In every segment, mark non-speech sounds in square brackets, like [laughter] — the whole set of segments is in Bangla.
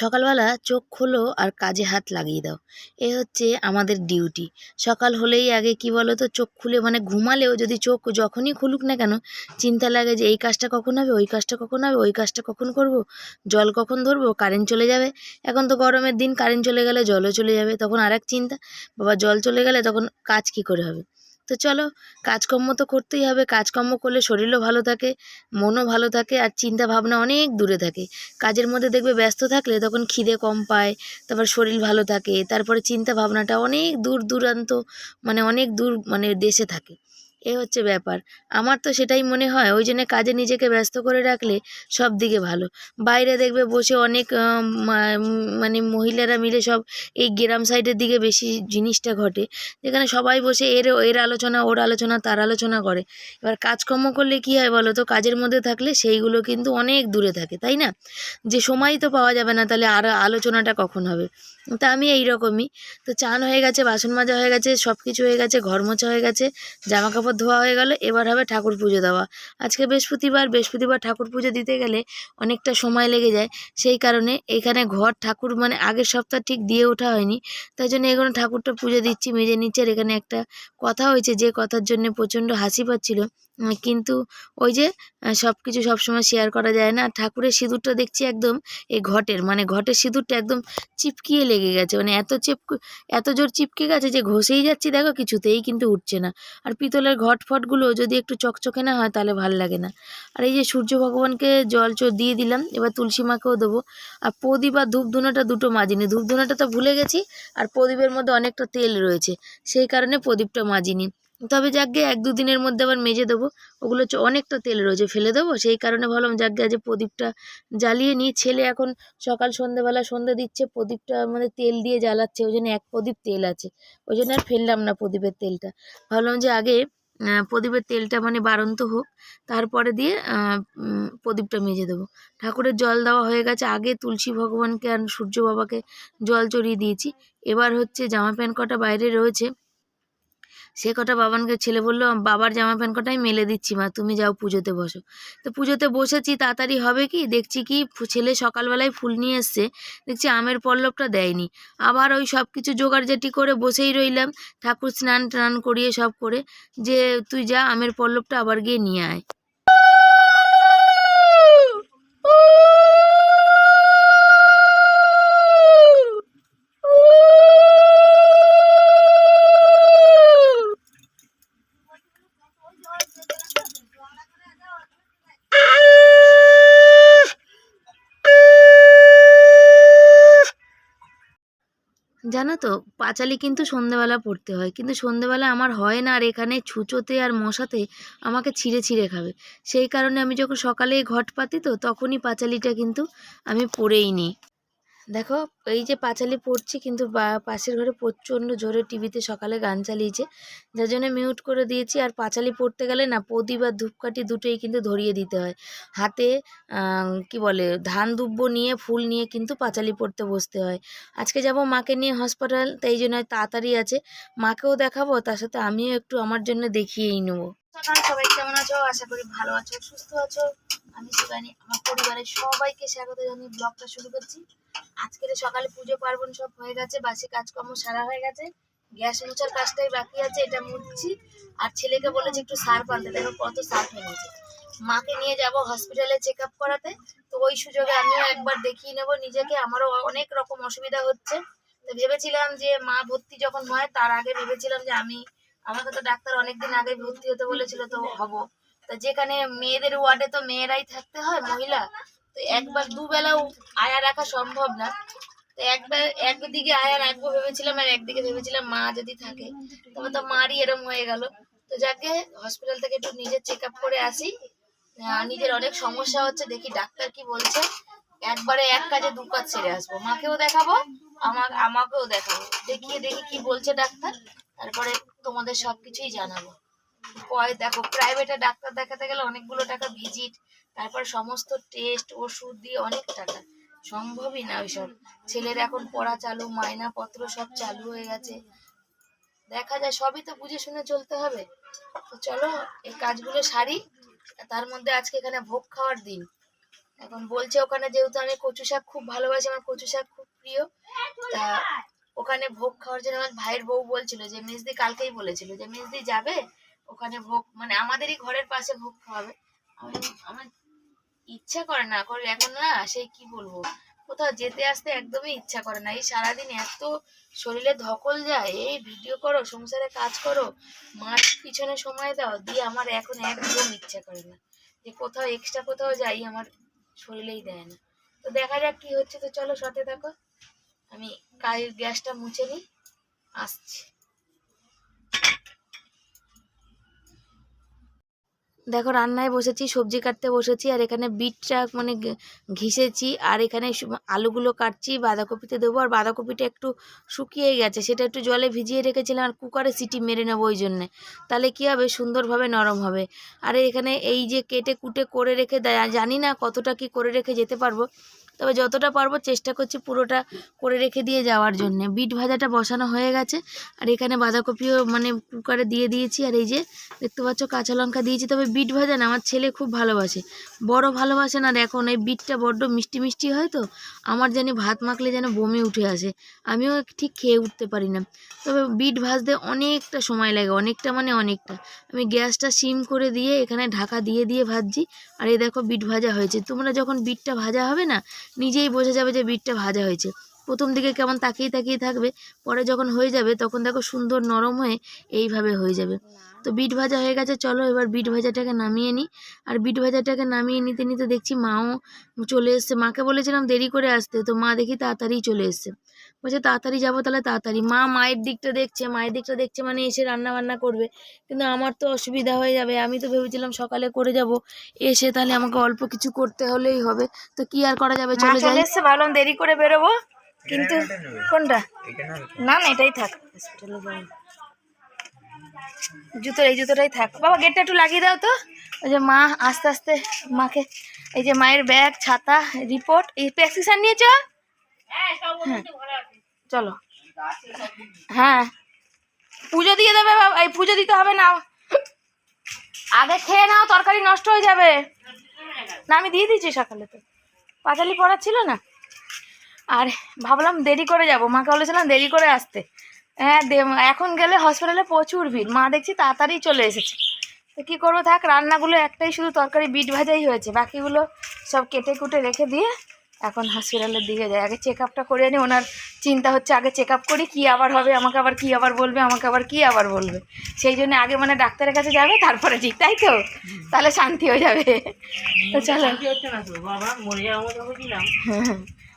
সকালবেলা চোখ খোলো আর কাজে হাত লাগিয়ে দাও। এ হচ্ছে আমাদের ডিউটি সকাল হলেই আগে কি বলো তো চোখ খুলে মানে ঘুমালেও যদি চোখ যখনই খুলুক না কেন, চিন্তা লাগে যে এই কাজটা কখন হবে, ওই কাজটা কখন হবে, ওই কাজটা কখন করব, জল কখন ধরবো কারেন্ট চলে যাবে। এখন তো গরমের দিন কারেন্ট চলে গেলে জলও চলে যাবে, তখন আর চিন্তা, বাবা জল চলে গেলে তখন কাজ কি করে হবে? তো চলো, কাজকর্ম তো করতেই হবে। কাজকর্ম করলে শরীরও ভালো থাকে, মনও ভালো থাকে আর চিন্তা ভাবনা অনেক দূরে থাকে। কাজের মধ্যে দেখবে ব্যস্ত থাকলে তখন খিদে কম পায়, তারপর শরীর ভালো থাকে, তারপরে চিন্তা ভাবনাটা অনেক দূর দূরান্ত মানে অনেক দূর মানে দেশে থাকে। এ হচ্ছে ব্যাপার। আমার তো সেটাই মনে হয়, ওই জন্য কাজে নিজেকে ব্যস্ত করে রাখলে সব দিকে ভালো। বাইরে দেখবে বসে অনেক মানে মহিলারা মিলে সব এই গ্রাম সাইডের দিকে বেশি জিনিসটা ঘটে। যেখানে সবাই বসে এর এর আলোচনা, ওর আলোচনা, তার আলোচনা করে। এবার কাজকর্ম করলে কী হয় বলো তো, কাজের মধ্যে থাকলে সেইগুলো কিন্তু অনেক দূরে থাকে, তাই না? যে সময় তো পাওয়া যাবে না, তাহলে আর আলোচনাটা কখন হবে? তা আমি এই রকমই তো চান হয়ে গেছে, বাসন মাজা হয়ে গেছে সব কিছু হয়ে গেছে, ঘর মোছা হয়ে গেছে জামা কাপড় ধোয়া হয়ে গেল, এবার হবে ঠাকুর পুজো দেওয়া। আজকে বৃহস্পতিবার বৃহস্পতিবার ঠাকুর পুজো দিতে গেলে অনেকটা সময় লেগে যায়। সেই কারণে এখানে ঘর, ঠাকুর মানে আগের সপ্তাহ ঠিক দিয়ে ওঠা হয়নি। তাই জন্য এখানে ঠাকুরটা পুজো দিচ্ছি। মেজে নিচ্ছে আর এখানে একটা কথা হয়েছে, যে কথার জন্য প্রচণ্ড হাসি পাচ্ছিল। কিন্তু ওই যে সব কিছু সবসময় শেয়ার করা যায় না। ঠাকুরের সিঁদুরটা দেখছি একদম এই ঘটের মানে ঘটের সিঁদুরটা একদম চিপকিয়ে লেগে গেছে। মানে এত চিপ, এত জোর চিপকে গেছে যে ঘষেই যাচ্ছি, দেখো কিছুতেই কিন্তু উঠছে না। আর পিতলের ঘট ফটগুলো যদি একটু চকচকে না হয়, তাহলে ভালো লাগে না। আর এই যে সূর্য ভগবানকে জল চো দিয়ে দিলাম, এবার তুলসী মাকেও দেবো। আর প্রদীপ আর ধূপ দুটো মাজিনি। ধূপ ধুনোটা তো ভুলে গেছি, আর প্রদীপের মধ্যে অনেকটা তেল রয়েছে, সেই কারণে প্রদীপটা মাজিনি। তবে যাকগে এক দু দিনের মধ্যে আবার মেজে দেবো। ওগুলো অনেকটা তেল রয়েছে, ফেলে দেবো। সেই কারণে ভাবলাম যাকগে আজ প্রদীপটা জ্বালিয়ে নিই। ছেলে এখন সকাল সন্ধেবেলা সন্ধে দিচ্ছে, প্রদীপটা মানে তেল দিয়ে জ্বালাচ্ছে, ওই জন্য এক প্রদীপ তেল আছে। ওই জন্য আর ফেললাম না প্রদীপের তেলটা। ভাবলাম যে আগে প্রদীপের তেলটা মানে বাড়ন্ত হোক, তারপরে দিয়ে প্রদীপটা মেজে দেবো। ঠাকুরের জল দেওয়া হয়ে গেছে। আগে তুলসী ভগবানকে আর সূর্য বাবাকে জল চড়িয়ে দিয়েছি। এবার হচ্ছে জামা প্যান্ট কটা বাইরে রয়েছে সে কটা বাবানকে ছেলে বলল, বাবার জামা প্যান্ট কটাই মেলে দিচ্ছি মা, তুমি যাও পুজোতে বসো। তো পুজোতে বসেছি, তাড়াতাড়ি হবে কি? দেখছি কি ছেলে সকালবেলায় ফুল নিয়ে এসছে, দেখছি আমের পল্লবটা দেয়নি। আবার ওই সব কিছু জোগাড়জাটি করে বসেই রইলাম, ঠাকুর স্নান টান করিয়ে সব করে, যে তুই যা, আমের পল্লবটা আবার গিয়ে নিয়ে আয়। তো? পাঁচালি কিন্তু সন্ধেবেলা পড়তে হয়। কিন্তু সন্ধেবেলা আমার হয় না আর এখানে ছুঁচোতে আর মশাতে আমাকে ছিঁড়ে ছিঁড়ে খাবে। সেই কারণে আমি যখন সকালে ঘট পাতি তো তখনই পাঁচালিটা কিন্তু আমি পড়েই নিই। দেখো, এই যে পাঁচালি পড়ছি কিন্তু পাশের ঘরে প্রচণ্ড জোরে টিভিতে সকালে গান চালিয়েছে। যার জন্য মিউট করে দিয়েছি। আর পাঁচালি পড়তে গেলে না, প্রদীপ আর ধূপকাঠি দুটোই কিন্তু ধরিয়ে দিতে হয়। হাতে কি বলে, ধান দুব্ব নিয়ে, ফুল নিয়ে কিন্তু পাঁচালি পড়তে বসতে হয়। আজকে যাব মাকে নিয়ে হসপিটাল তাই জন্য তাড়াতাড়ি আছে। মাকেও দেখাবো, তার সাথে আমিও একটু আমার জন্য দেখিয়েই নেব। সবাই কেমন আছো? আশা করি ভালো আছো, সুস্থ আছো। আমি শিবানী আমার পরিবারের সবাইকে স্বাগত জানিয়ে ব্লগটা শুরু করছি। আজকের সকালে পুজো, পার্বণ সব হয়ে গেছে, বাসি কাজকর্ম সারা হয়ে গেছে। গ্যাস মোছার কাজটাই বাকি আছে, এটা মুছছি আর ছেলেকে বলেছি একটু সার্ফ আনতে দেখো কত সার্ফ এনেছে মাকে নিয়ে যাব হসপিটালে চেক আপ করাতে, তো ওই সুযোগে আমিও একবার দেখিয়ে নেব নিজেকে, আমারও অনেক রকম অসুবিধা হচ্ছে। তো ভেবেছিলাম যে মা ভর্তি যখন হয়, তার আগে ভেবেছিলাম যে আমি, আমাকে তো ডাক্তার অনেকদিন আগে ভর্তি হতে বলেছিল, তো হব। তা যেখানে মেয়েদের ওয়ার্ডে তো মেয়েরাই থাকতে হয়, মহিলা তো একবার দুবেলাও আয়া রাখা সম্ভব না। তো একবার একদিকে আয়া রাখব ভেবেছিলাম আর একদিকে ভেবেছিলাম মা যদি থাকে, তবে তো মারই এরম হয়ে গেল। তো যাকে হসপিটাল থেকে একটু নিজের চেক আপ করে আসি নিজের অনেক সমস্যা হচ্ছে, দেখি ডাক্তার কি বলছে। একবারে এক কাজে দু কাজ ছেড়ে আসব। মাকেও দেখাবো আমার আমাকেও দেখাবো। দেখিয়ে দেখি কি বলছে ডাক্তার, তারপরে তোমাদের সবকিছুই জানাব। পরে দেখো প্রাইভেটে ডাক্তার দেখাতে গেলে অনেকগুলো টাকা ভিজিট তারপর সমস্ত টেস্ট ওষুধ দিয়ে অনেক টাকা। সম্ভবই না ওইসব। ছেলের এখন পড়া চালু মায়না পত্র সব চালু হয়ে গেছে। দেখা যায়, সবই তো বুঝে শুনে চলতে হবে। তো চলো, এই কাজগুলো সারি। তার মধ্যে আজকে এখানে ভোগ খাওয়ার দিন। এখন বলছে ওখানে যেহেতু আমি কচু শাক খুব ভালোবাসি, আমার কচু শাক খুব প্রিয়, তা ওখানে ভোগ খাওয়ার জন্য আমার ভাইয়ের বউ বলছিল যে, মেজদি কালকেই বলেছিল যে, মেজদি যাবে? ওখানে ভোগ মানে আমাদেরই ঘরের পাশে ভোগ খাওয়াবে। আমি আমার ইচ্ছা করে না করে এখন না সেই কি বলব, কোথাও যেতে আসতে একদমই ইচ্ছা করে না। এই সারাদিন এত শরীরে ধকল যায়, এই ভিডিও করো, সংসারে কাজ করো মার পিছনে সময় দাও, দিয়ে আমার এখন একদম ইচ্ছা করে না। যে কোথাও এক্সট্রা কোথাও যাই, আমার শরীরেই দেয় না। তো দেখা যাক কি হচ্ছে, তো চলো সাথে থাকো। আমি কাজের গ্যাসটা মুছে নিই, আসছি। দেখো রান্নায় বসেছি, সবজি কাটতে বসেছি, আর এখানে বিটটা মানে ঘিসেছি, আর এখানে আলুগুলো কাটছি, বাঁধাকপিতে দেবো, আর বাঁধাকপিটা একটু শুকিয়ে গেছে, সেটা একটু জলে ভিজিয়ে রেখেছিলাম, আর কুকারে সিটি মেরে নেব ওই জন্যে। তাহলে কী হবে? সুন্দরভাবে নরম হবে। আর এখানে এই যে কেটে কুটে করে রেখে জানি না কতটা কি করে রেখে যেতে পারব তবে যতটা পারব চেষ্টা করছি পুরোটা করে রেখে দিয়ে যাওয়ার জন্যে। বিট ভাজাটা বসানো হয়ে গেছে, আর এখানে বাঁধাকপিও মানে কুকারে দিয়ে দিয়েছি, আর এই যে দেখতে পাচ্ছ কাঁচা লঙ্কা দিয়েছি। তবে বিট ভাজা না, আমার ছেলে খুব ভালোবাসে। বড় ভালোবাসে না এখন এই বিটটা বড্ড মিষ্টি মিষ্টি হয় তো, আমার জানি ভাত মাখলে যেন বমি উঠে আসে। আমিও ঠিক খেয়ে উঠতে পারি না। তবে বিট ভাজতে অনেকটা সময় লাগে, অনেকটা মানে অনেকটা। আমি গ্যাসটা সিম করে দিয়ে এখানে ঢাকা দিয়ে দিয়ে ভাজছি, আর এই দেখো বিট ভাজা হয়েছে। তোমরা যখন বিটটা ভাজা হবে না নিজেই বোঝা যাবে যে বিটটা ভাজা হয়েছে। প্রথম দিকে কেমন তাকিয়ে তাকিয়ে থাকবে, পরে যখন হয়ে যাবে তখন দেখো সুন্দর নরম হয়ে এইভাবে হয়ে যাবে। তো বিট ভাজা হয়ে গেছে, চলো এবার বিট ভাজাটাকে নামিয়ে নিই আর বিট ভাজাটাকে নামিয়ে নিতে নিতে দেখছি মাও চলে এসছে। মাকে বলেছিলাম দেরি করে আসতে, তো মা দেখি তাড়াতাড়ি চলে এসছে। বলছে তাড়াতাড়ি যাব তাহলে তাড়াতাড়ি। মা মায়ের দিকটা দেখছে মায়ের দিকটা দেখছে মানে এসে রান্না বান্না করবে। কিন্তু আমার তো অসুবিধা হয়ে যাবে। আমি তো ভেবেছিলাম সকালে করে যাব। এসে তাহলে আমাকে অল্প কিছু করতে হলেই হবে। তো কি আর করা যাবে? চলে চলে এসছে ভাবলাম দেরি করে বেরোবো। কিন্তু কোনটা? না না এটাই থাক। হসপিটালে জুতোর এই জুতোটাই থাক। বাবা গেটটা একটু লাগিয়ে দাও তো। ওই যে মা আস্তে আস্তে মাকে এই যে মায়ের ব্যাগ ছাতা রিপোর্ট এই প্রেসক্রিপশন নিয়েছ? চলো। হ্যাঁ। পুজো দিয়ে দেবে এই পুজো দিতে হবে না। আগে খেয়ে নাও তরকারি নষ্ট হয়ে যাবে। না আমি দিয়ে দিয়েছি সকালে তো। পাঁচালি পড়ার ছিল না। আর ভাবলাম দেরি করে যাব। মাকে বলেছিলাম দেরি করে আসতে। হ্যাঁ এখন গেলে হসপিটালে প্রচুর ভিড়। মা দেখছি তাড়াতাড়ি চলে এসেছে। তো কী করব থাক রান্নাগুলো একটাই শুধু তরকারি বিট ভাজাই হয়েছে। বাকিগুলো সব কেটে কুটে রেখে দিয়ে এখন হসপিটালের দিকে যাই আগে চেক আপটা করে নিই ওনার চিন্তা হচ্ছে আগে চেক আপ করি কী আবার হবে আমাকে আবার কী আবার বলবে আমাকে আবার কী আবার বলবে। সেই জন্য আগে মানে ডাক্তারের কাছে যাবে তারপরে ঠিক তাই তো? তাহলে শান্তি হয়ে যাবে। তো চলো।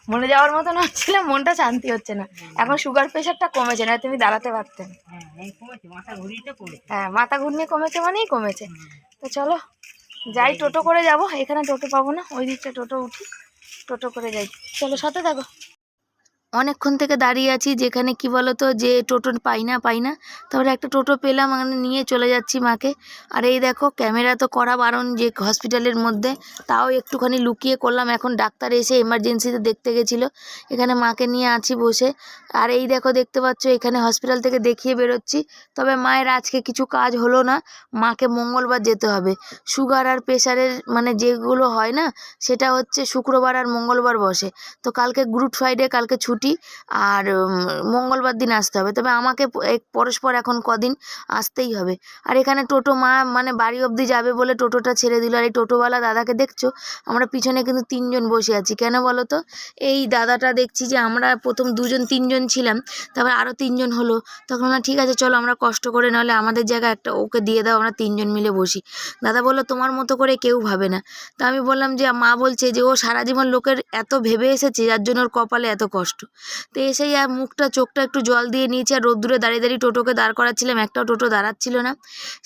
মনে যাওয়ার মতন [laughs] হচ্ছিল মনটা শান্তি হচ্ছে না। এখন সুগার প্রেশারটা কমেছে না তুমি দাঁড়াতে পারতেন হ্যাঁ মাথা হ্যাঁ ঘুরনি কমেছে মানেই কমেছে। তো চলো যাই টোটো করে যাব এখানে টোটো পাবো না ওই দিকটা টোটো উঠি। টোটো করে যাই। চলো সাথে থাকো। অনেকক্ষণ থেকে দাঁড়িয়ে আছি, যেখানে কি বলতো, যে টোটো পাই না পাই না। তারপরে একটা টোটো পেলাম মানে নিয়ে চলে যাচ্ছি মাকে। আর এই দেখো, ক্যামেরা তো করা বারণ যে হসপিটালের মধ্যে, তাও একটুখানি লুকিয়ে করলাম। এখন ডাক্তার এসে এমার্জেন্সিতে দেখতে গেছিল। এখানে মাকে নিয়ে আছি বসে। আর এই দেখো, দেখতে পাচ্ছ, এখানে হসপিটাল থেকে দেখিয়ে বেরোচ্ছি। তবে মায়ের আজকে কিছু কাজ হলো না, মাকে মঙ্গলবার যেতে হবে। সুগার আর প্রেশারের মানে যেগুলো হয় না, সেটা হচ্ছে শুক্রবার আর মঙ্গলবার বসে। তো কালকে গুড ফ্রাইডে কালকে ছুটি আর মঙ্গলবার দিন আসতে হবে। তবে আমাকে এক, পরস্পর এখন কদিন আসতেই হবে। আর এখানে টোটো মা মানে বাড়ি অবধি যাবে বলে টোটোটা ছেড়ে দিল। আর এই টোটোওয়ালা দাদাকে দেখছ? আমরা পিছনে কিন্তু তিনজন বসে আছি। কেন বলো তো? এই দাদাটা দেখছি যে আমরা প্রথম দুজন, তিনজন ছিলাম। তারপর আরও তিনজন হলো। তখন না ঠিক আছে, চলো আমরা কষ্ট করে নাহলে আমাদের জায়গায় একটা ওকে দিয়ে দাও, আমরা তিনজন মিলে বসি। দাদা বলল, তোমার মতো করে কেউ ভাবে না। তা আমি বললাম যে, মা বলছে যে, ও সারা জীবন লোকের এত ভেবে এসেছে, যার জন্য ওর কপালে এত কষ্ট। তো এসেই আর মুখটা, চোখটা একটু জল দিয়ে নিয়েছি আর রোদ্দুরে দাঁড়িয়ে দাঁড়িয়ে টোটোকে দাঁড় করাচ্ছিলাম। একটাও টোটো দাঁড়াচ্ছিল না।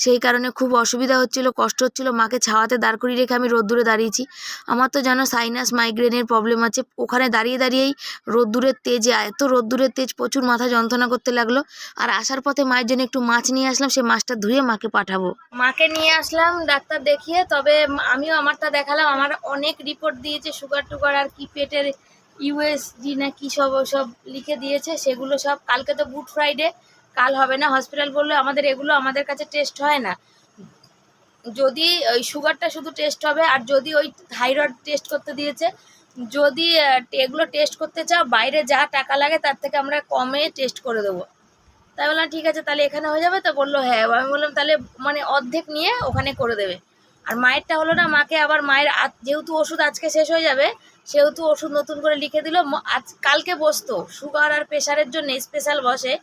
সেই কারণে খুব অসুবিধা হচ্ছিল, কষ্ট হচ্ছিল। মাকে ছাওয়াতে দাঁড় করিয়ে রেখে আমি রোদ্দুরে দাঁড়িয়েছি। আমার তো জানো সাইনাস মাইগ্রেনের প্রবলেম আছে। ওখানে দাঁড়িয়ে দাঁড়িয়েই রোদ্দুরের তেজে, এত রোদ্দুরের তেজ, প্রচুর মাথা যন্ত্রণা করতে লাগল। আর আসার পথে মায়ের জন্য একটু মাছ নিয়ে আসলাম সেই মাছটা ধুয়ে মাকে পাঠাবো। মাকে নিয়ে আসলাম, ডাক্তার দেখিয়ে, তবে আমিও আমারটা দেখালাম। আমার অনেক রিপোর্ট দিয়েছে সুগার টুগার আর কি পেটের ইউএসজি না কি সব সব লিখে দিয়েছে, সেগুলো সব, কালকে তো গুড ফ্রাইডে, কাল হবে না, হসপিটাল বলল আমাদের এগুলো আমাদের কাছে টেস্ট হয় না। যদি ওই সুগারটা শুধু টেস্ট হবে, আর যদি ওই থাইরয়েড টেস্ট করতে দিয়েছে, যদি এগুলো টেস্ট করতে চাও, বাইরে যা টাকা লাগে তার থেকে আমরা কমে টেস্ট করে দেবো। তাই বললাম, ঠিক আছে, তাহলে এখানে হয়ে যাবে? তো বলল হ্যাঁ। আমি বললাম, তাহলে মানে অর্ধেক নিয়ে ওখানে করে দেবে। আর মায়েরটা হলো না, মাকে আবার মায়ের যেহেতু ওষুধ আজকে শেষ হয়ে যাবে, সেহেতু ওষুধ নতুন করে লিখে দিল। আজ কালকে বসতো। সুগার আর প্রেশারের জন্য স্পেশাল বসে।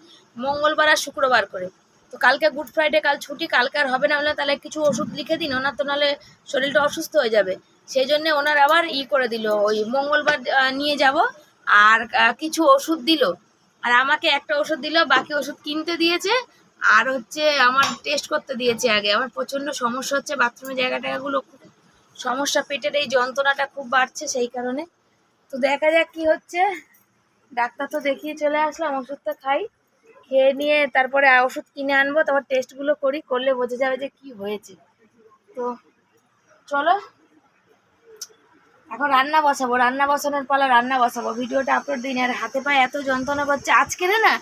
মঙ্গলবার আর শুক্রবার করে। তো কালকে গুড ফ্রাইডে, কাল ছুটি, কালকে আর হবে না হলে তাহলে কিছু ওষুধ লিখে দিন, ওনার তো নাহলে শরীরটা অসুস্থ হয়ে যাবে। সেই জন্য ওনার আবার ই করে দিল, ওই মঙ্গলবার নিয়ে যাব। আর কিছু ওষুধ দিল। আর আমাকে একটা ওষুধ দিল, বাকি ওষুধ কিনতে দিয়েছে। আর হচ্ছে আমার টেস্ট করতে দিয়েছে আগে। আমার প্রচণ্ড সমস্যা হচ্ছে বাথরুমের জায়গা খুব সমস্যা, পেটের এই যন্ত্রণাটা খুব বাড়ছে সেই কারণে। তো দেখা যাক কি হচ্ছে। ডাক্তার তো দেখিয়ে চলে আসলাম, ওষুধটা খাই, খেয়ে নিয়ে তারপরে ওষুধ কিনে আনব, তারপর টেস্টগুলো করি, করলে বোঝা যাবে যে কি হয়েছে। তো চলো, এখন রান্না বসাবো, রান্না বসানোর পালা রান্না বসাবো। ভিডিওটা আপলোড দিন, আর হাতে পায়ে এত যন্ত্রণা করছে। আজকে না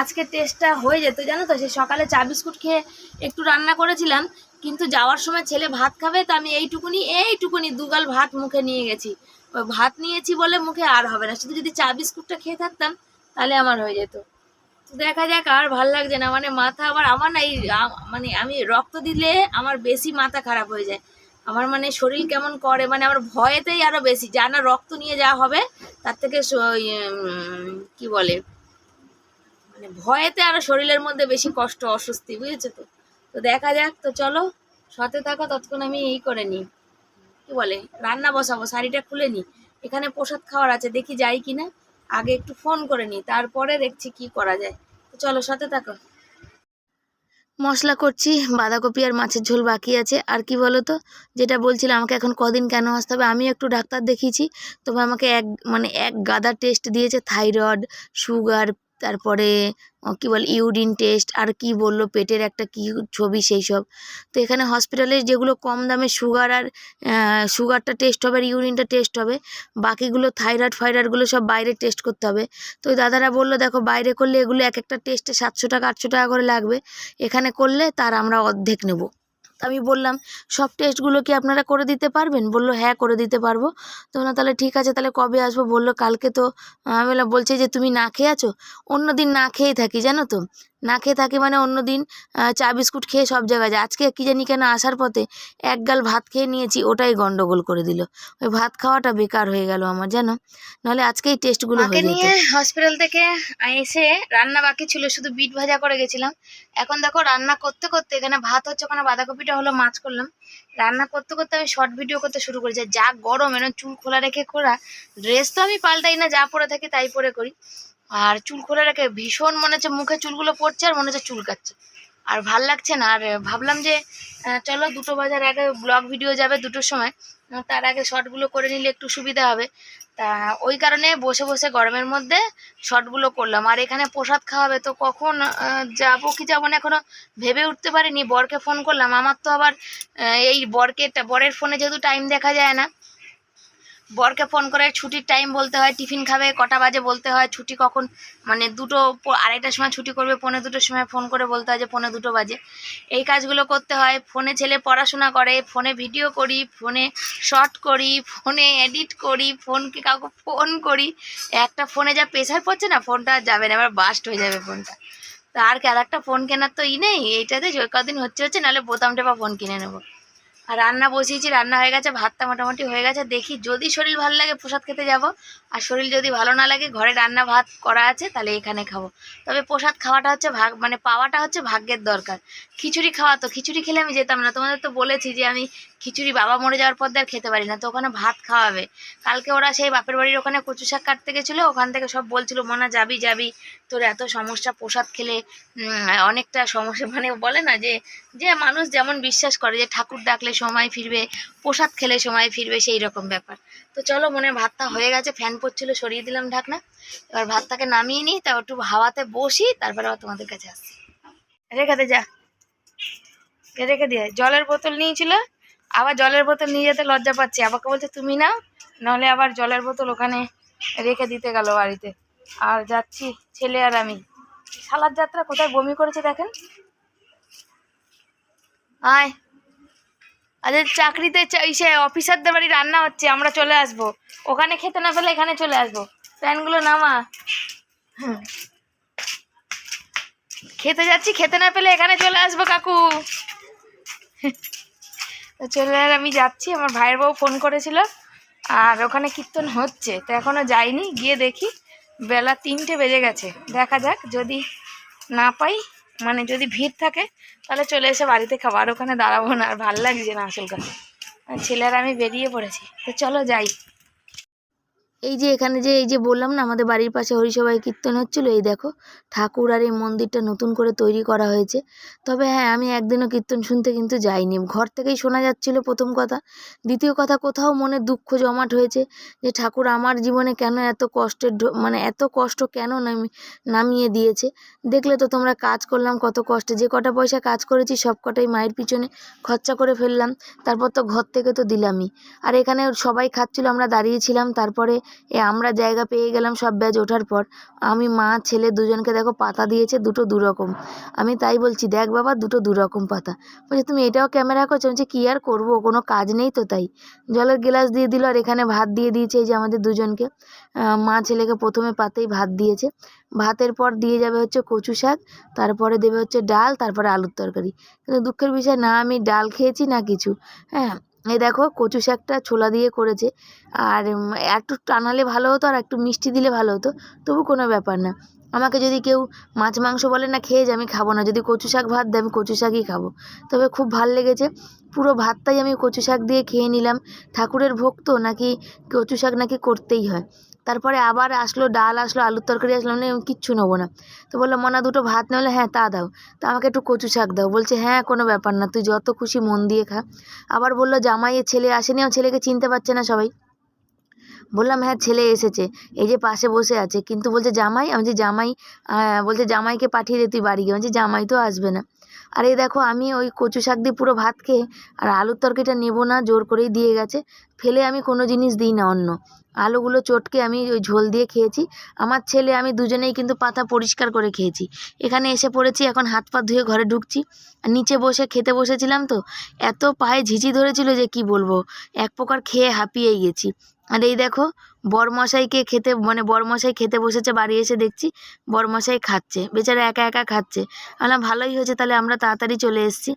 আজকে টেস্টটা হয়ে যেত, জানো তো? সে সকালে চা বিস্কুট খেয়ে একটু রান্না করেছিলাম, কিন্তু যাওয়ার সময় ছেলে ভাত খাবে, তো আমি এইটুকুনি এইটুকুনি দুগাল ভাত মুখে নিয়ে গেছি। ভাত নিয়েছি বলে মুখে আর হবে না, শুধু যদি চা বিস্কুটটা খেয়ে থাকতাম, তাহলে আমার হয়ে যেত। দেখা যাক আর ভালো লাগছে না মানে মাথা আবার আমার না এই মানে আমি রক্ত দিলে আমার বেশি মাথা খারাপ হয়ে যায়। আমার মানে শরীর কেমন করে মানে আমার ভয়েতেই আরও বেশি, যা না রক্ত নিয়ে যাওয়া হবে, তার থেকে কি বলে? ভয়েতে আরও শরীরের মধ্যে বেশি কষ্ট, অস্বস্তি, বুঝেছ তো? তো দেখা যাক, তো চলো, সাথে থাকো, ততক্ষণ আমি এই করে নিই। কি বলে? রান্না বসাবো, শাড়িটা খুলে নিই। এখানে প্রসাদ খাওয়ার আছে, দেখি যাই কিনা। আগে একটু ফোন করে নিই, তারপরে দেখছি কি করা যায়। তো চলো, সাথে থাকো। মশলা করছি, বাঁধাকপি আর মাছের ঝোল বাকি আছে। আর কি বলো তো? যেটা বলছিলাম, আমাকে এখন কদিন কেন আসতে হবে? আমি একটু ডাক্তার দেখিয়েছি। তবে আমাকে এক মানে এক গাদা টেস্ট দিয়েছে থাইরয়েড সুগার তারপরে কি বল, ইউরিন টেস্ট, আর কি বলল পেটের একটা কি ছবি সেই সব। তো এখানে হসপিটালে যেগুলো কম দামে সুগার আর সুগারটা টেস্ট হবে আর ইউরিনটা টেস্ট হবে, বাকিগুলো থাইরয়েড ফাইরয়েডগুলো সব বাইরে টেস্ট করতে হবে। তো দাদারা বলল, দেখো, বাইরে করলে এগুলো এক একটা টেস্টে সাতশো টাকা, আটশো টাকা করে লাগবে। এখানে করলে তার আমরা অর্ধেক নেব। আমি বললাম, সব টেস্টগুলো কি আপনারা করে দিতে পারবেন? বলল হ্যাঁ করে দিতে পারব। তো না তাহলে ঠিক আছে, তাহলে কবে আসব? বলল, কালকে তো, আমি বললাম, বলছে যে তুমি না খেয়ে আছো? অন্য দিন না খেয়ে থাকি, জানো তো? না খেয়ে থাকি মানে অন্য দিন চা বিস্কুট খেয়ে সব জায়গায় যায়। আজকে কী জানি কেন আসার পথে এক গাল ভাত খেয়ে নিয়েছি ওটাই গন্ডগোল করে দিল। ওই ভাত খাওয়াটা বেকার হয়ে গেল আমার জানো? নাহলে আজকেই টেস্টগুলো হয়ে নিয়ে হসপিটাল থেকে এসে রান্না বাকি ছিল শুধু বিট ভাজা করে গেছিলাম। এখন দেখো রান্না করতে করতে এখানে ভাত হচ্ছে ওখানে বাঁধাকপিটা হলো মাছ করলাম। রান্না করতে করতে আমি শর্ট ভিডিও করতে শুরু করেছি। যা গরম এনে চুল খোলা রেখে করা ড্রেস তো আমি পাল্টাই না যা পরে থাকি তাই পরে করি। আর চুল খোলা রেখে ভীষণ মনে হচ্ছে মুখে চুলগুলো পড়ছে আর মনে হচ্ছে চুল কাচ্ছে আর ভালো লাগছে না, আর ভাবলাম যে চলো দুটো বাজার আগে ব্লগ ভিডিও যাবে দুটোর সময়। তার আগে শর্টগুলো করে নিলে একটু সুবিধা হবে। তা ওই কারণে বসে বসে গরমের মধ্যে শর্টগুলো করলাম। আর এখানে প্রসাদ খাওয়াবে তো কখন যাব কি যাব না এখনও ভেবে উঠতে পারিনি। বরকে ফোন করলাম। আমার তো আবার এই বরকে, বরের ফোনে যেহেতু টাইম দেখা যায় না বরকে ফোন করে ছুটির টাইম বলতে হয়, টিফিন খাবে, কটা বাজে বলতে হয়, ছুটি কখন মানে দুটো আড়াইটার সময় ছুটি করবে, পৌনে দুটোর সময় ফোন করে বলতে হয় যে পৌনে দুটো বাজে। এই কাজগুলো করতে হয়, ফোনে ছেলে পড়াশোনা করে, ফোনে ভিডিও করি, ফোনে শর্ট করি, ফোনে এডিট করি ফোনকে কাউকে ফোন করি। একটা ফোনে যা প্রেশার পড়ছে না ফোনটা আর যাবে না আবার বাস্ট হয়ে যাবে ফোনটা তো আর কি, আর একটা ফোন কেনার তো ই নেই, এইটাতে কদিন হচ্ছে হচ্ছে, নাহলে বোতাম টেপা ফোন কিনে নেব। আর রান্না বসিয়েছি, রান্না হয়ে গেছে, ভাতটা মোটামুটি হয়ে গেছে। দেখি যদি শরীর ভালো লাগে প্রসাদ খেতে যাব। আর শরীর যদি ভালো না লাগে, ঘরে রান্না ভাত করা আছে, তাহলে এখানে খাব। তবে প্রসাদ খাওয়াটা হচ্ছে ভাগ মানে পাওয়াটা হচ্ছে ভাগ্যের দরকার। খিচুড়ি খাওয়া তো, খিচুড়ি খেলে আমি যেতাম না। তোমাদের তো বলেছি যে আমি খিচুড়ি বাবা মরে যাওয়ার পর আর খেতে পারি না, তো ওখানে ভাত খাওয়াবে। কালকে ওরা সেই বাপের বাড়ির ওখানে কচু শাক কাটতে গেছিল, ওখান থেকে সব বলছিল, মনা, যাবি যাবি, তোর এত সমস্যা, প্রসাদ খেলে অনেকটা সমস্যা। মানে বলে না যে যে মানুষ যেমন বিশ্বাস করে যে ঠাকুর ডাকলে সময় ফিরবে, প্রসাদ খেলে সময় ফিরবে, সেই রকম ব্যাপার। তো চলো, মনে ভাতটা হয়ে গেছে, ফ্যান পড়ছিল, সরিয়ে দিলাম ঢাকনা। এবার ভাতটাকে নামিয়ে নিই, তাও একটু হাওয়াতে বসি, তারপরে আবার তোমাদের কাছে আসছি। রেখে দে, যা। রেখে দিয়ে জলের বোতল নিয়েছিল আবার জলের বোতল নিয়ে যেতে লজ্জা পাচ্ছি। আমাকে বলছে, তুমি নাও। নাহলে আবার জলের বোতল ওখানে রেখে দিতে গেল বাড়িতে। আর যাচ্ছি, ছেলে আর আমি। সালাদ যাত্রা কোথায় বমি করেছে দেখেন? আয়। আরে চাকরিতে ইসে অফিসারদের বাড়ি রান্না হচ্ছে, আমরা চলে আসব। ওখানে খেতে না পেলে এখানে চলে আসব। প্যানগুলো নামা। খেতে যাচ্ছি, খেতে না পেলে এখানে চলে আসব কাকু। তো চলে আর আমি যাচ্ছি, আমার ভাইয়ের বউ ফোন করেছিল আর ওখানে কীর্তন হচ্ছে, তো এখনও যাইনি, গিয়ে দেখি বেলা তিনটে বেজে গেছে। দেখা যাক যদি না পাই মানে যদি ভিড় থাকে, তাহলে চলে এসে বাড়িতে খাব, আর ওখানে দাঁড়াবো না, আর ভালো লাগছে না আসল কথা। ছেলেরা আমি বেরিয়ে পড়েছি, তো চলো যাই। এই যে এখানে যে, এই যে বললাম না, আমাদের বাড়ির পাশে হরিসভায় কীর্তন হচ্ছিল, এই দেখো, ঠাকুর আর এই মন্দিরটা নতুন করে তৈরি করা হয়েছে। তবে হ্যাঁ আমি একদিনও কীর্তন শুনতে কিন্তু যাইনি। ঘর থেকেই শোনা যাচ্ছিল প্রথম কথা। দ্বিতীয় কথা, কোথাও মনে দুঃখ জমাট হয়েছে যে, ঠাকুর আমার জীবনে কেন এত কষ্টের মানে এত কষ্ট কেন নামি, নামিয়ে দিয়েছে? দেখলে তো তোমরা কাজ করলাম, কত কষ্টে। যে কটা পয়সা কাজ করেছি, সব কটাই মায়ের পিছনে খরচা করে ফেললাম। তারপর তো ঘর থেকে তো দিলামই। আর এখানে সবাই খাচ্ছিল, আমরা দাঁড়িয়েছিলাম তারপরে এ আমরা জায়গা পেয়ে গেলাম সব ব্যাচ ওঠার পর। আমি, মা, ছেলে দুজনকে দেখো পাতা দিয়েছে দুটো দু রকম আমি তাই বলছি, দেখ বাবা, দুটো দু রকম পাতা। বলছে, তুমি এটাও ক্যামেরা করছ? বলছি, কী আর করব? কোনো কাজ নেই তো তাই। জলের গ্লাস দিয়ে দিল আর এখানে ভাত দিয়ে দিয়েছে এই যে আমাদের দুজনকে। মা ছেলেকে প্রথমে পাতেই ভাত দিয়েছে। ভাতের পর দিয়ে যাবে হচ্ছে কচু শাক, তারপরে দেবে হচ্ছে ডাল, তারপরে আলুর তরকারি। কিন্তু দুঃখের বিষয় না, আমি ডাল খেয়েছি না কিছু। হ্যাঁ এই দেখো কচু শাকটা ছোলা দিয়ে করেছে। আর একটু টানালে ভালো হতো আর একটু মিষ্টি দিলে ভালো হতো, তবু কোনো ব্যাপার না। আমাকে যদি কেউ মাছ, মাংস বলে, না, খেয়ে যে, আমি খাব না। যদি কচু শাক ভাত দেয়, আমি কচু শাকই খাব। তবে খুব ভালো লেগেছে। পুরো ভাতটাই আমি কচু শাক দিয়ে খেয়ে নিলাম। ঠাকুরের ভোগ তো নাকি কচু শাক নাকি করতেই হয়। তারপরে আবার আসলো, ডাল আসলো, আলুর তরকারি আসলো মানে কিচ্ছু নেব না। তো বললাম মনা, দুটো ভাত নেলে হ্যাঁ তা দাও। তা আমাকে একটু কচু শাক দাও। বলছে হ্যাঁ কোনো ব্যাপার না, তুই যত খুশি মন দিয়ে খা। আবার বলল জামাইয়ের ছেলে আসেনি, ও ছেলেকে চিনতে পারছে না সবাই। বললাম হ্যাঁ ছেলে এসেছে, এই যে পাশে বসে আছে। কিন্তু বলছে, জামাই, আমি যে জামাই বলছে, জামাইকে পাঠিয়ে দে তুই বাড়ি গিয়ে। বলছি, জামাই তো আসবে না। আর এই দেখো, আমি ওই কচু শাক দিয়ে পুরো ভাত খেয়ে আর আলুর তরকারিটা নেব না, জোর করেই দিয়ে গেছে। ফেলে আমি কোনো জিনিস দিই না অন্য। আলুগুলো চটকে আমি ওই ঝোল দিয়ে খেয়েছি। আমার ছেলে, আমি দুজনেই কিন্তু পাতা পরিষ্কার করে খেয়েছি। এখানে এসে পড়েছি, এখন হাত পা ধুয়ে ঘরে ঢুকছি। নিচে বসে, খেতে বসেছিলাম তো, এত পায়ে ঝিঝি ধরেছিল যে কি বলব, এক প্রকার খেয়ে হাঁপিয়েই গেছি। আর এই দেখো, বরমশাইকে খেতে মানে বরমশাই খেতে বসেছে, বাড়ি এসে দেখছি, বরমশাই খাচ্ছে, বেচারা একা একা খাচ্ছে। বললাম, ভালোই হয়েছে তাহলে, আমরা তাড়াতাড়ি চলে এসেছি।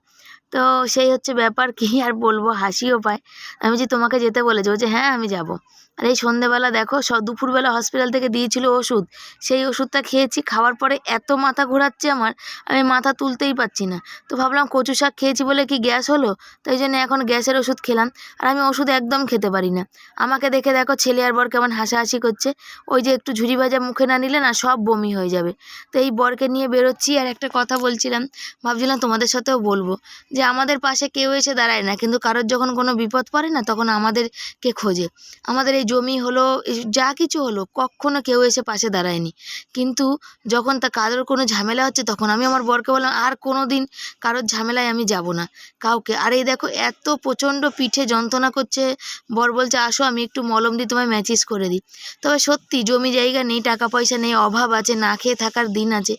তো সেই হচ্ছে ব্যাপার, কী আর বলব, হাসিও পায়। আমি যে তোমাকে যেতে বলেছি। বলছে হ্যাঁ আমি যাব। আর এই সন্ধেবেলা দেখো, স দুপুরবেলা হসপিটাল থেকে দিয়েছিল ওষুধ। সেই ওষুধটা খেয়েছি, খাওয়ার পরে এত মাথা ঘোরাচ্ছে আমার, আমি মাথা তুলতেই পারছি না। তো ভাবলাম কচু শাক খেয়েছি বলে কি গ্যাস হলো? তাই জন্য এখন গ্যাসের ওষুধ খেলাম, আর আমি ওষুধ একদম খেতে পারি না। আমাকে দেখে দেখো ছেলে আর বর কেমন হাসাহাসি করছে। ওই যে একটু ঝুড়ি ভাজা মুখে না নিলে না সব বমি হয়ে যাবে। তো এই বরকে নিয়ে বেরোচ্ছি আর একটা কথা বলছিলাম, ভাবছিলাম তোমাদের সাথেও বলব যে আমাদের পাশে কেউ এসে দাঁড়ায় না, কিন্তু কারোর যখন কোনো বিপদ পড়ে না, তখন আমাদেরকে খোঁজে। আমাদের এই জমি হলো যা কিছু হলো, কখনো কেউ এসে পাশে দাঁড়ায়নি। কিন্তু যখন তা কারোর কোনো ঝামেলা হচ্ছে, তখন আমি আমার বরকে বললাম, আর কোনো দিন কারোর ঝামেলায় আমি যাব না, কাউকে। আর এই দেখো, এত প্রচণ্ড পিঠে যন্ত্রণা করছে। বর বলছে, আসো, আমি একটু মলম দিয়ে তোমায় ম্যাচিস করে দিই। তবে সত্যি জমি জায়গা নেই, টাকা পয়সা নেই, অভাব আছে, না খেয়ে থাকার দিন আছে।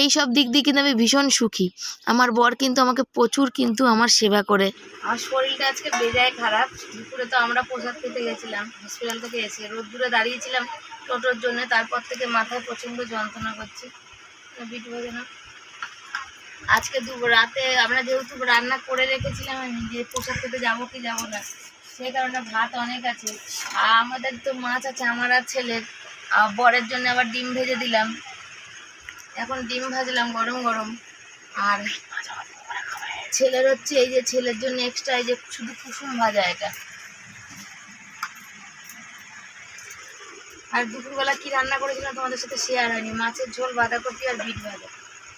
এই সব দিক দিয়ে কিন্তু আমি ভীষণ সুখী। আমার বর কিন্তু আমাকে প্রচুর কিন্তু আমার সেবা করে। আমার শরীরটা আজকে বেজায় খারাপ। দুপুরে তো আমরা প্রসাদ খেতে গেছিলাম হসপিটাল থেকে এসে রোদ্দুরে দাঁড়িয়েছিলাম টোটোর জন্য, তারপর থেকে মাথায় প্রচণ্ড যন্ত্রণা করছে। আজকে দু রাতে আমরা যেহেতু রান্না করে রেখেছিলাম, আমি যে প্রসাদ খেতে যাব কি যাব না, সেই কারণে ভাত অনেক আছে। আর আমাদের তো মাছ আছে, আমার আর ছেলের। বরের জন্য আবার ডিম ভেজে দিলাম। এখন ডিম ভাজলাম গরম গরম। আর ছেলের হচ্ছে এই যে, ছেলের জন্য এক্সট্রা এই যে শুধু কুসুম ভাজা এটা। আর দুপুরবেলা কি রান্না করেছিলাম তোমাদের সাথে শেয়ার হয়নি। মাছের ঝোল, বাঁধাকপি আর বিট ভাজা।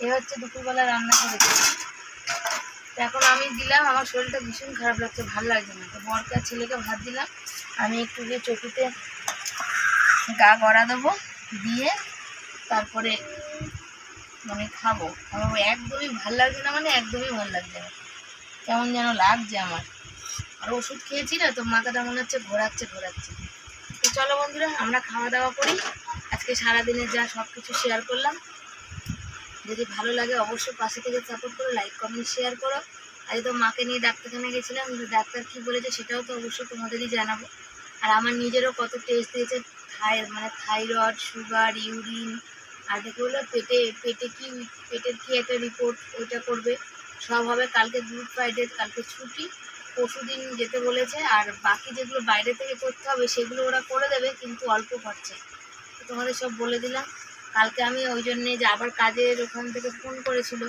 এ হচ্ছে দুপুরবেলা রান্না করেছি এখন আমি দিলাম, আমার শরীরটা ভীষণ খারাপ লাগছে, ভালো লাগছে না। তো বরকে আর ছেলেকে ভাত দিলাম। আমি একটু যে চকিতে গা গড়া দেবো, দিয়ে তারপরে মানে খাব। আমার একদমই ভালো লাগছে না মানে একদমই ভালো লাগছে না। কেমন যেন লাগছে আমার। আর ওষুধ খেয়েছি না, তো মাথাটা মনে হচ্ছে ঘোরাচ্ছে ঘোরাচ্ছে। চলো বন্ধুরা, আমরা খাওয়া দাওয়া করি। আজকে সারাদিনের যা সব কিছু শেয়ার করলাম। যদি ভালো লাগে অবশ্যই পাশে থেকে সাপোর্ট করো লাইক কমেন্ট শেয়ার করো। আজ তো মাকে নিয়ে ডাক্তারখানা গেছিলাম ডাক্তার কী বলেছে সেটাও তো অবশ্যই তোমাদেরই জানাব। আর আমার নিজেরও কত টেস্ট দিয়েছে থাই মানে থাইরয়েড সুগার ইউরিন আর দেখে হলো পেটে পেটে কি পেটের কি একটা রিপোর্ট ওইটা করবে। সব হবে, কালকে গুড ফ্রাইডে কালকে ছুটি। পরশু দিন যেতে বলেছে, আর বাকি যেগুলো বাইরে থেকে করতে হবে সেগুলো ওরা করে দেবে, কিন্তু অল্প খরচে। তোমাদের সব বলে দিলাম। কালকে আমি ওই জন্যে যে আবার কাজের ওখান থেকে ফোন করেছিল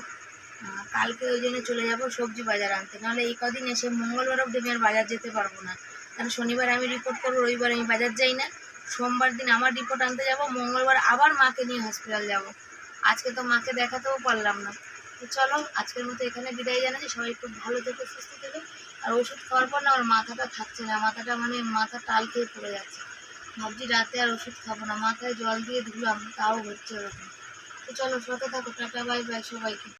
কালকে ওই জন্য চলে যাব সবজি বাজার আনতে। নাহলে এই কদিন এসে মঙ্গলবার অবধি আমি আর বাজার যেতে পারব না। কারণ শনিবার আমি রিপোর্ট করব, রবিবার আমি বাজার যাই না। সোমবার দিন আমার রিপোর্ট আনতে যাব, মঙ্গলবার আবার মাকে নিয়ে হসপিটাল যাব। আজকে তো মাকে দেখাতেও পারলাম না। তো চলো, আজকের মতো এখানে বিদায় জানাচ্ছি। সবাই একটু ভালো থেকো, সুস্থ থেকো। আর ওষুধ খাওয়ার পর না আমার মাথাটা থাকছে না, মাথাটা মানে মাথা টাল খেয়ে পড়ে যাচ্ছে। ভাবছি রাতে আর ওষুধ খাব না, মাথায় জল দিয়ে ধুলাম, তাও হচ্ছে ওরকম। তো চলো, সাথে থাকো, টাটা, বাই বাই সবাইকে।